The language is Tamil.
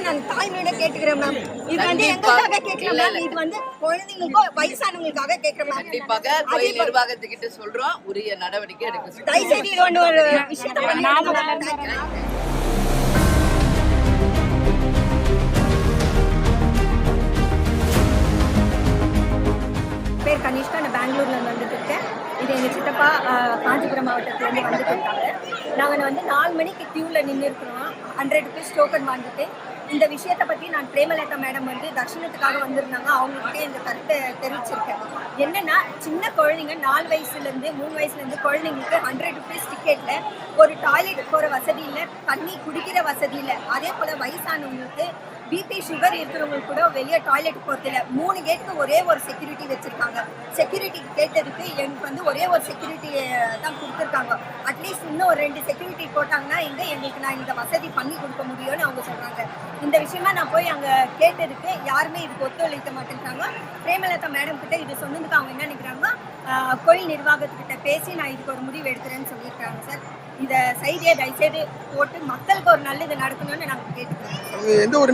தான் நான் தாய்மையோட கேட்டுக்கிறேன் மேம் இது வந்து. எங்களுக்காக கேட்கல இல்ல, மேம். இது வந்து குழந்தைங்களுக்கும் வயசானவங்களுக்காக கேட்கிறேன் மேம் கண்டிப்பாக கோயில் நிர்வாகத்துக்கிட்ட சொல்றோம். உரிய நடவடிக்கை எடுக்க சொல்றோம். தயவு செய்து இது ஒன்று ஒரு விஷயத்தை பேர் கனிஷ்கா. நான் பெங்களூர்ல வந்துட்டு இருக்கேன் இது எங்கள் சித்தப்பா காஞ்சிபுரம் மாவட்டத்துலேருந்து வந்துட்டு இருக்காங்க நாங்கள் வந்து நாலு மணிக்கு க்யூவில் நின்று இருக்கிறோம் ஹண்ட்ரட் ருபீஸ் டோக்கன் வாங்கிட்டு இந்த விஷயத்தை பற்றி நான் பிரேமலதா மேடம் வந்து தர்ஷனத்துக்காக வந்திருந்தாங்க. அவங்ககிட்ட இந்த கருத்தை தெரிவிச்சிருக்கேன். என்னன்னா சின்ன குழந்தைங்க நாலு வயசுலேருந்து மூணு வயசுலேருந்து குழந்தைங்களுக்கு ஹண்ட்ரட் ருபீஸ் டிக்கெட்டில் ஒரு டாய்லெட் போகிற வசதி இல்லை தண்ணி குடிக்கிற வசதி இல்லை. அதே போல் வயசானவங்களுக்கு பிபி சுகர் இருக்கிறவங்களுக்கு கூட வெளியே டாய்லெட் போகிறதில்ல மூணு கேட்டுக்கு ஒரே ஒரு செக்யூரிட்டி வச்சுருக்காங்க. செக்யூரிட்டி கேட்டதுக்கு எனக்கு வந்து ஒரே ஒரு செக்யூரிட்டி தான் கொடுத்துருக்காங்க. அட்லீஸ்ட் இன்னும் ஒரு ரெண்டு செக்யூரிட்டி போட்டாங்கன்னா எங்க எங்களுக்கு நான் இந்த வசதி பண்ணி கொடுக்க முடியும்னு அவங்க சொல்கிறாங்க இந்த விஷயமா நான் போய் அங்கே கேட்டதுக்கு யாருமே இதுக்கு ஒத்துழைக்க மாட்டேங்கிறாங்க. பிரேமலதா மேடம் கிட்ட இது சொன்னதுக்கு அவங்க என்ன நினைக்கிறாங்க கோயில் நிர்வாகத்துக்கிட்ட பேசி நான் இதுக்கு ஒரு முடிவு எடுக்கிறேன்னு சொல்லியிருக்காங்க சார். இதை சைடியை தயவுசெய்து போட்டு மக்களுக்கு ஒரு நல்லது நடக்கணும்னு நாங்கள் கேட்டுக்கிறோம் எந்த ஒரு